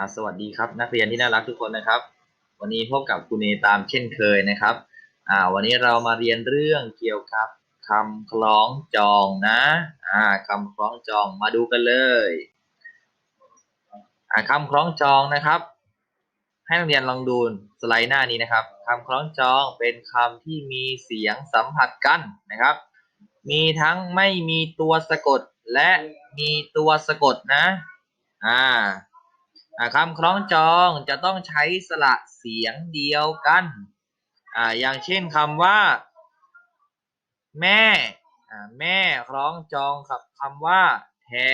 อ่าสวัสดีครับนักเรียนที่น่ารักทุกคนนะครับ วันนี้พบกับครูเนตามเช่นเคยนะครับอ่าวันนี้เรามาเรียนเรื่องเกี่ยวกับคำคล้องจองนะอ่าคำคล้องจองมาดูกันเลยอ่าคำคล้องจองนะครับ ให้นักเรียนลองดูสไลด์หน้านี้นะครับคำคล้องจองเป็นคำที่มีเสียงสัมผัสกันนะครับ มีทั้งไม่มีตัวสะกดและมีตัวสะกดนะอ่า คำคล้องจองจะต้องใช้สระเสียงเดียวกันออย่างเช่นคำว่า แม่แม่คล้องจองกับคำว่าแท้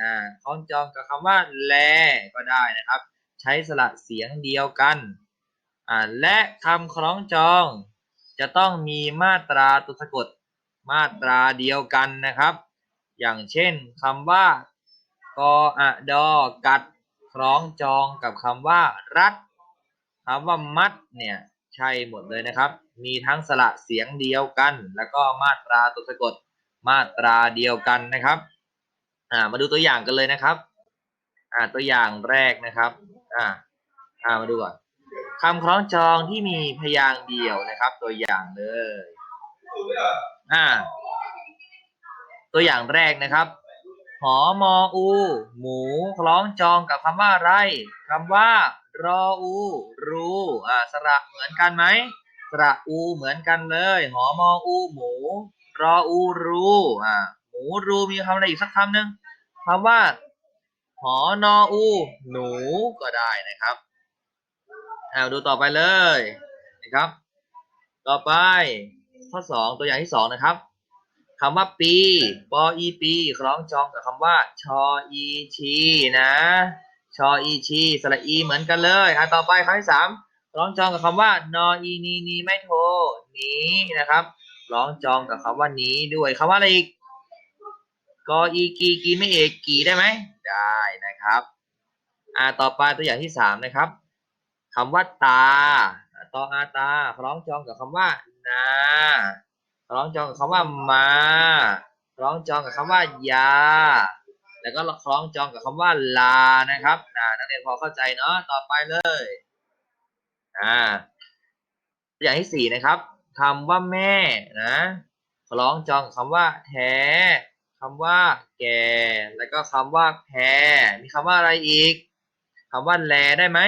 อ่าคล้องจองกับคำว่า แลก็ได้นะครับ ใช้สระเสียงเดียวกัน และคำคล้องจองจะต้องมีมาตราตัวสะกดมาตราเดียวกันนะครับ อย่างเช่นคำว่ากออะดอกัด คล้องจองกับคำว่ารัดคำว่ามัดเนี่ยใช่หมดเลยนะครับ มีทั้งสระเสียงเดียวกัน แล้วก็มาตราตัวสะกดมาตราเดียวกันนะครับอ่ามาดูตัวอย่างกันเลยนะครับอ่าตัวอย่างแรกนะครับอ่าอ่ามาดูก่อนคำคล้องจองที่มีพยางค์เดียวนะครับ ตัวอย่างเลยอ่าตัวอย่างแรกนะครับ หอมออู หมูคล้องจองกับคำว่าอะไรคำว่า รออู รูอ่าสระเหมือนกันไหมสระอูเหมือนกันเลย หอมออู หมู รออูรูอ่าหมูรูมีคำอะไรอีกสักคำหนึ่งคำว่า หอนออู หนูก็ได้นะครับเอาดูต่อไปเลยนะครับ ต่อไปข้อสองตัวอย่างที่สองนะครับ คำว่าปีปออีปีคล้องจองกับคำว่า ชออีชีนะ ชออีชีสระอีเหมือนกันเลยอะต่อไปคำที่สามคล้องจองกับคำว่านออีนีนีไม่โทหนีนะครับคล้องจองกับคำว่าหนี้ด้วยคำว่าอะไรอีกกออีกีกีไม่เอกกีได้ไหมได้นะครับอ่าต่อไปตัวอย่างที่สามนะครับคำว่าตาต่ออาตาคล้องจองกับคำว่านา คล้องจองกับคำว่ามาคล้องจองกับคำว่ายา แล้วก็คล้องจองกับคำว่าลานะครับนักเรียนพอเข้าใจเนาะต่อไปเลยอ่าตัวอย่างที่สี่นะครับคำว่าแม่นะคล้องจองกับคำว่าแท้คำว่าแก่ แล้วก็คำว่าแพรมีคำว่าอะไรอีกคำว่าแลได้ไหม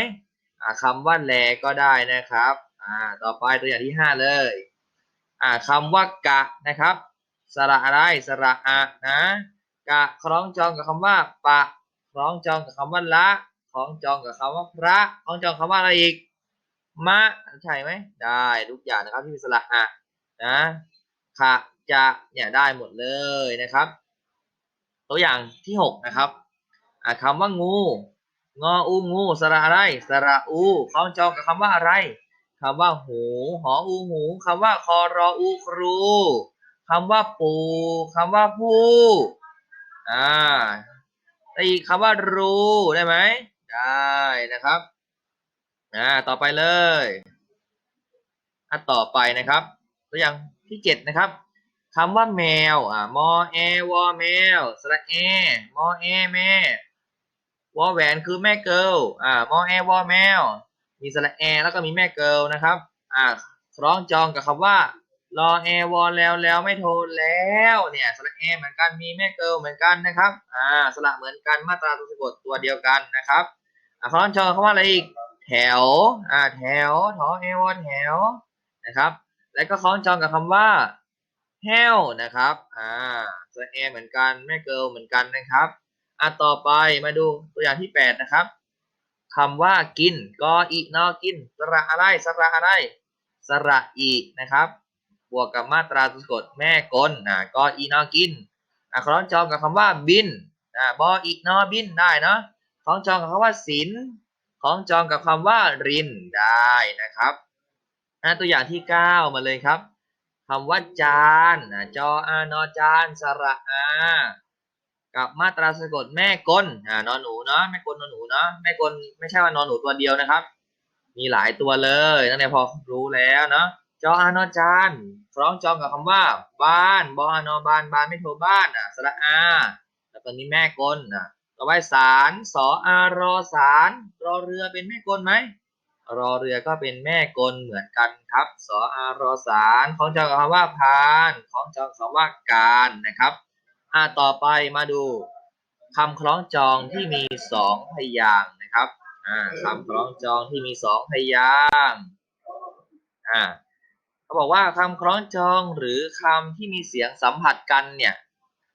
อ่าคำว่าแลก็ได้นะครับ อ่า ต่อไปตัวอย่างที่ห้าเลย อ่าคำว่ากะนะครับ สระอะไรสระอะนะกะคล้องจองกับคำว่าปะคล้องจองกับคำว่าละคล้องจองกับคำว่าพระคล้องจองคำว่าอะไรอีกมะใช่ไหมได้ทุกอย่างนะครับที่มีสระอะนะขะจะเนี่ยได้หมดเลยนะครับ ตัวอย่างที่หกนะครับอ่าคำว่างูงออูงูสระอะไรสระอูคล้องจองกับคำว่าอะไร คำว่าหูหออูหูคำว่าคอรออูครูคำว่าปูคำว่าผู้อ่าแต่อีกคำว่ารูได้ไหมได้นะครับอ่าต่อไปเลยอะต่อไปนะครับตัวอย่างที่เจ็ดนะครับคำว่าแมวอ่ามอแอวอแมวสระแอมอแอแม่วอแหวนคือแม่เกิลอ่ามอแอวอแมว มีสระแอแล้วก็มีแม่เกิลนะครับอ่าคล้องจองกับคำว่ารอแอวอแล้วแล้วไม่โทรแล้วเนี่ยสระแอเหมือนกันมีแม่เกิลเหมือนกันนะครับอ่าสระเหมือนกันมาตราตัวสะกดตัวเดียวกันนะครับอ่าคล้องจองกับคำว่าอะไรอีกแถวอ่าแถวทอแอวอแถวนะครับ แล้วก็คล้องจองกับคำว่าแห้วนะครับอ่าสระแอเหมือนกันแม่เกิลเหมือนกันนะครับอะต่อไปมาดูตัวอย่างที่แปดนะครับ คำว่ากินกออีนอกินสระอะไรสระอะไรสระอีนะครับ บวกกับมาตราสะกดแม่กลอ่ากออีนอกินอะคล้องจองกับคำว่าบินอ่าบออีนอบินได้เนาะคล้องจองกับคำว่าศิลคล้องจองกับคำว่ารินได้นะครับอะตัวอย่างที่เก้ามาเลยครับคำว่าจานอะจออานอจานสระอา กับมาตราสะกดแม่กลอ่านอนหนูเนาะแม่กลนอนหนูเนาะแม่กลไม่ใช่ว่านอนหนูตัวเดียวนะครับ มีหลายตัวเลยนั่นเองพอรู้แล้วเนาะจออานอจานคล้องจองกับคำว่า บ้านบออานอบ้านบ้านไม่โทรบ้านอะสระอา แล้วก็มีแม่กลอะต่อไปสารสออารอสารรอเรือเป็นแม่กลไหมรอเรือก็เป็นแม่กลเหมือนกันครับ สออารอสารของจองกับคำว่าพานของจองกับคำว่าการนะครับ อ่าต่อไปมาดูคำคล้องจองที่มีสองพยางค์นะครับอ่าคำคล้องจองที่มีสองพยางค์อ่าเขาบอกว่าคำคล้องจองหรือคำที่มีเสียงสัมผัสกันเนี่ย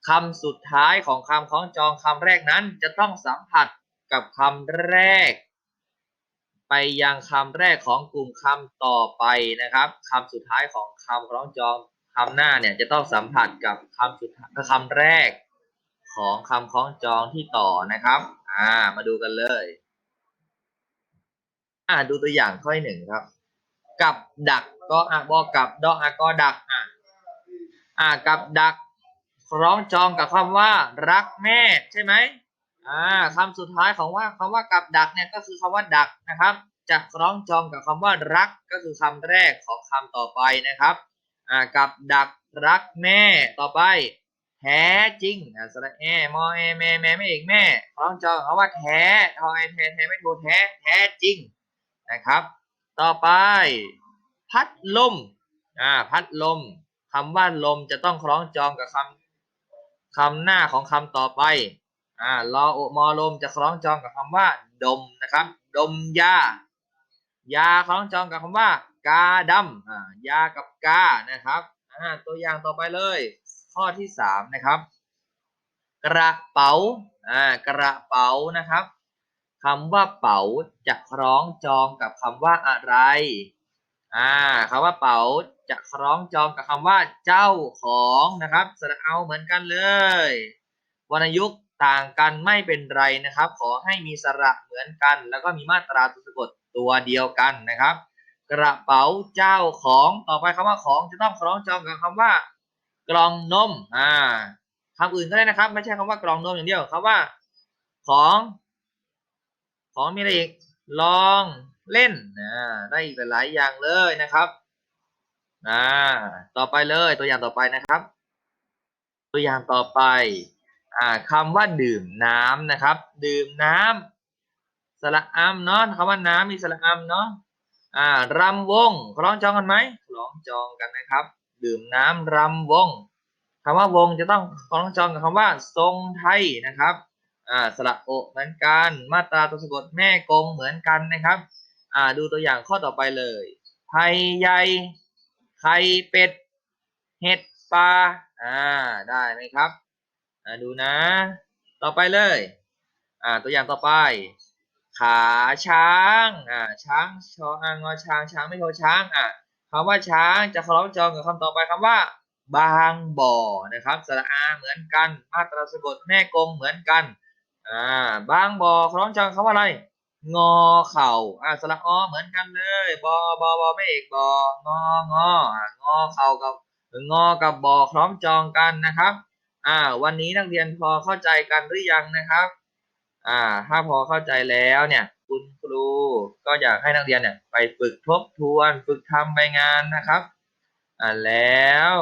คำสุดท้ายของคำคล้องจองคำแรกนั้น จะต้องสัมผัสกับคำแรก ไปยังคำแรกของกลุ่มคำต่อไปนะครับคำสุดท้ายของคำคล้องจอง คำหน้าเนี่ยจะต้องสัมผัสกับคำสุดคำแรกของคำคล้องจองที่ต่อนะครับ อ่า มาดูกันเลย อ่า ดูตัวอย่างข้อหนึ่งครับ กับดักก็อะบอกกับดอกอะก็ดักอะอ่ากับดักคล้องจองกับคำว่า รักแม่ใช่ไหมอ่าคำสุดท้ายของว่าคำว่ากับดักเนี่ยก็คือคำว่าดักนะครับ จะคล้องจองกับคำว่ารักก็คือคำแรกของคำต่อไปนะครับ อ่ากับดักรักแม่ต่อไป แท้จริงอ่าสระแอมอแอแม่แม่ไม่เอกแม่คล้องจองกับคำว่าแท้ทอไอแท้แท้ไม่โทแท้แท้จริงนะครับ ต่อไป พัดลมอ่าพัดลมคำว่าลมจะต้องคล้องจองกับคำคำหน้าของคำต่อไปอ่ารอโอมอลมจะคล้องจองกับคำว่า ดมนะครับ ดมยายาคล้องจองกับคำว่า กาดำอ่ายากับกานะครับอ่าตัวอย่างต่อไปเลย ข้อที่สามนะครับ กระเป๋าอ่ากระเป๋านะครับคำว่าเป๋าจะคล้องจองกับคำว่าอะไรอ่าคำว่าเป๋าจะคล้องจองกับคำว่าเจ้าของนะครับสระเอาเหมือนกันเลยวรรณยุกต์ต่างกันไม่เป็นไรนะครับ ขอให้มีสระเหมือนกัน แล้วก็มีมาตราตัวสะกดตัวเดียวกันนะครับ กระเป๋าเจ้าของต่อไปคำว่าของจะต้องคล้องจองกับคำว่า กล่องนมอ่าคำอื่นก็ได้นะครับ ไม่ใช่คำว่ากล่องนมอย่างเดียวคำว่า ของ ของมีอะไรอีกลองเล่นนะได้อีกหลายอย่างเลยนะครับอ่าต่อไปเลยตัวอย่างต่อไปนะครับ ตัวอย่างต่อไปอ่าคำว่าดื่มน้ำนะครับ ดื่มน้ำสระอัมเนาะคำว่าน้ำมีสระอัมเนาะ อ่ารำวงคล้องจองกันไหมคล้องจองกันนะครับ ดื่มน้ำรำวงคำว่าวงจะต้องคล้องจองกับคำว่า ทรงไทยนะครับอ่าสระโอเหมือนกัน มาตราตัวสะกดแม่กงเหมือนกันนะครับอ่าดูตัวอย่างข้อต่อไปเลยไทยใหญ่ไข่เป็ด เห็ดปลาอ่าได้ไหมครับอ่าดูนะ ต่อไปเลยอ่าตัวอย่างต่อไป ขาช้างอ่าช้างชออางอช้างช้างไม่โทช้างอ่าคำว่าช้างจะคล้องจองกับคำต่อไปคำว่า บางบ่อนะครับสระอาเหมือนกันมาตราสะกดแม่กงเหมือนกันอ่าบางบ่อคล้องจองคำว่าอะไร งอเข่าอ่าสระอเหมือนกันเลยบอบอบอไม่เอกบององออ่างอเข่ากับงอกับบอคล้องจองกันนะครับอ่าวันนี้นักเรียนพอเข้าใจกันหรือยังนะครับ อ่า ถ้าพอเข้าใจแล้วเนี่ย คุณครูก็อยากให้นักเรียนเนี่ยไปฝึกทบทวน ฝึกทำใบงานนะครับ อ่าแล้ว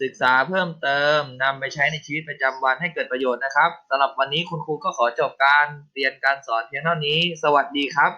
ศึกษาเพิ่มเติมนำไปใช้ในชีวิตประจำวันให้เกิดประโยชน์นะครับสำหรับวันนี้คุณครูก็ขอจบการเรียนการสอนเพียงเท่านี้ สวัสดีครับ